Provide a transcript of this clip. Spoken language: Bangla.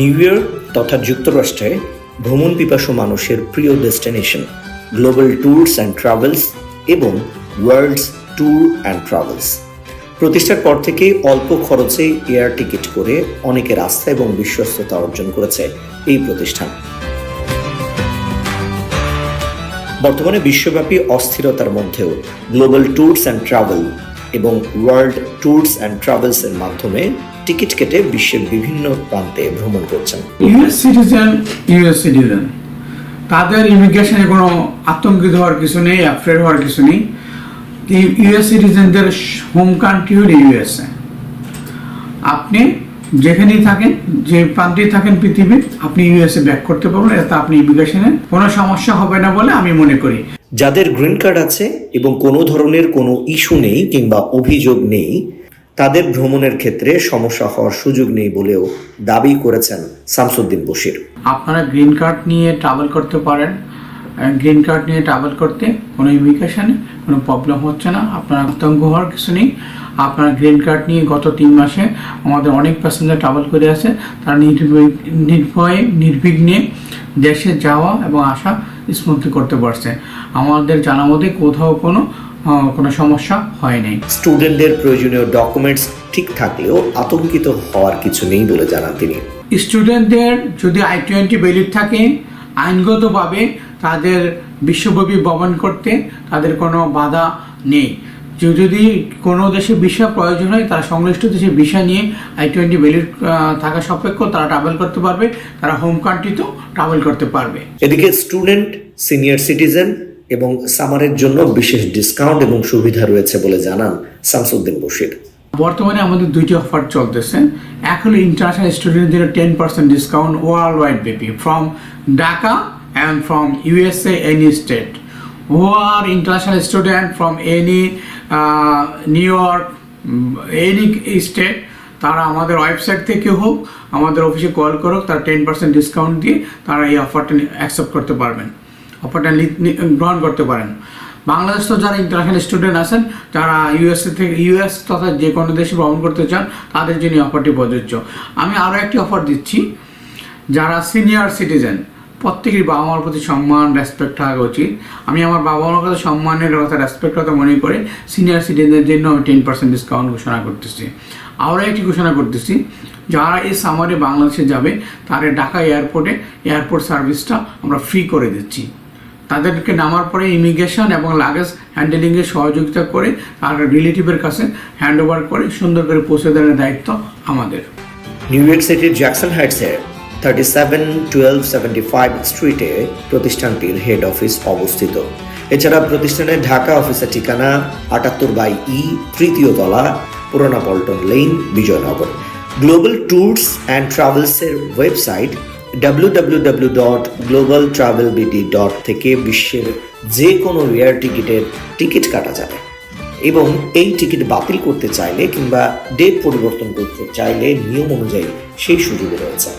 নিউ ইয়র্ক তথা যুক্তরাষ্ট্রে ভ্রমণ পিপাসু মানুষের প্রিয় destination global tours and travels এবং ওয়ার্ল্ডস ট্যুর অ্যান্ড ট্রাভেলস প্রতিষ্ঠার পর থেকে অল্প খরচে এয়ার টিকিট করে অনেকের আস্থা এবং বিশ্বস্ততা অর্জন করেছে এই প্রতিষ্ঠান। বর্তমানে বিশ্বব্যাপী অস্থিরতার মধ্যেও গ্লোবাল ট্যুরস অ্যান্ড ট্রাভেল এবং ওয়ার্ল্ড ট্যুরস অ্যান্ড ট্রাভেলস এর মাধ্যমে টিকিট কেটে বিশ্বের বিভিন্ন প্রান্তে ভ্রমণ করছেন। ইউএস সিটিজেন ইউএস সিটিজেন তাদের ইমিগ্রেশনে কোনো আতঙ্কিত হওয়ার কিছু নেই অ্যাফ্রেড হওয়ার কিছু নেই। ইউএস সিটিজেনদের হোম কান্ট্রি হল ইউএসএ আপনি যেখানেই থাকেন যে প্রান্তেই থাকেন পৃথিবীর আপনি ইউএসএ ব্যাক করতে পারবেন এতে আপনি ইমিগ্রেশনে কোনো সমস্যা হবে না বলে আমি মনে করি। যাদের গ্রিন কার্ড আছে এবং কোনো ধরনের কোনো ইস্যু নেই কিংবা অভিযোগ নেই তাদের ভ্রমণের ক্ষেত্রে সমস্যা হওয়ার সুযোগ নেই বলেও দাবি করেছেন শামসুদ্দিন বশির। আপনারা গ্রিন কার্ড নিয়ে ট্রাভেল করতে পারেন। গ্রিন কার্ড নিয়ে ট্রাভেল করতে কোনো ইমিগ্রেশনে কোনো প্রবলেম হচ্ছে না। আপনার আতঙ্ক হওয়ার কিছু নেই। আপনার গ্রিন কার্ড নিয়ে গত তিন মাসে আমাদের অনেক প্যাসেঞ্জার ট্রাভেল করে আছে তারা নির্ভয় নির্বিঘ্নে দেশে যাওয়া এবং আসা স্মুথলি করতে পারছে। আমাদের জানা মতে কোথাও কোনো কোনো সমস্যা হয় নাই। স্টুডেন্টদের প্রয়োজনীয় ডকুমেন্টস ঠিক থাকলেও আতঙ্কিত হওয়ার কিছু নেই বলে জানান তিনি। স্টুডেন্টদের যদি আই টোয়েন্টি ভ্যালিড থাকে আইনগতভাবে তাদের বিশ্বব্যাপী ভ্রমণ করতে তাদের কোনো বাধা নেই। যদি কোনো দেশে ভিসা প্রয়োজন হয় তারা সংশ্লিষ্ট দেশে ভিসা নিয়ে আই টোয়েন্টি ভ্যালিড থাকা সাপেক্ষ তারা ট্রাভেল করতে পারবে তারা হোম কান্ট্রিতেও ট্রাভেল করতে পারবে। এদিকে স্টুডেন্ট সিনিয়র সিটিজেন এবং সামারের জন্য বিশেষ ডিসকাউন্ট এবং সুবিধা রয়েছে বলে জানান শামসুদ্দিন বশির। বর্তমানে আমাদের দুইটি অফার চলতেছে। এক হলো ইন্টারন্যাশনাল স্টুডেন্টদের ten percent discount world wide ব্যাপী। From Dhaka and from USA any state who are international student from any New York any state তারা আমাদের ওয়েবসাইট থেকে হোক, আমাদের অফিসে কল করুক, তারা টেন পার্সেন্ট ডিসকাউন্ট দিয়ে তারা এই অফারটা অ্যাকসেপ্ট করতে পারবেন। অফারটা গ্রহণ করতে পারেন। বাংলাদেশ তো যারা ইন্টারন্যাশনাল স্টুডেন্ট আছেন, যারা ইউএসএ থেকে ইউএস তথা যে কোনো দেশে ভ্রমণ করতে চান, তাদের জন্য অফারটি প্রযোজ্য। আমি আরও একটি অফার দিচ্ছি। যারা সিনিয়র সিটিজেন প্রত্যেকেরই বাবা মার প্রতি সম্মান রেসপেক্ট থাকা উচিত। আমি আমার বাবা মার কাছে সম্মানের কথা রেসপেক্ট কথা মনে করে সিনিয়র সিটিজেনদের জন্য আমি টেন পার্সেন্ট ডিসকাউন্ট ঘোষণা করতেছি। আরও একটি ঘোষণা করতেছি, যারা এই সামারে বাংলাদেশে যাবে তারা ঢাকা এয়ারপোর্টে এয়ারপোর্ট সার্ভিসটা আমরা ফ্রি করে দিচ্ছি। তাদেরকে নামার পরে ইমিগ্রেশন এবং লাগেজ হ্যান্ডেলিংয়ের সহযোগিতা করে তার রিলেটিভের কাছে হ্যান্ড ওভার করে সুন্দর করে পৌঁছে দেওয়ার দায়িত্ব আমাদের। নিউ ইয়র্ক সিটির Jackson হাইটসের thirty seven twelve seventy five স্ট্রিটে প্রতিষ্ঠানটির হেড অফিস অবস্থিত। এছাড়া প্রতিষ্ঠানের ঢাকা অফিসের ঠিকানা আটাত্তর বাই ই তৃতীয় তলা, পুরোনা Paltan lane Bijoynagar. Global tours and ট্রাভেলসের website W dot global travel dot থেকে বিশ্বের যে কোনো এয়ার টিকিটের টিকিট কাটা যাবে। এবং এই টিকিট বাতিল করতে চাইলে কিংবা ডেট পরিবর্তন করতে চাইলে নিয়ম অনুযায়ী সেই সুযোগ রয়েছে।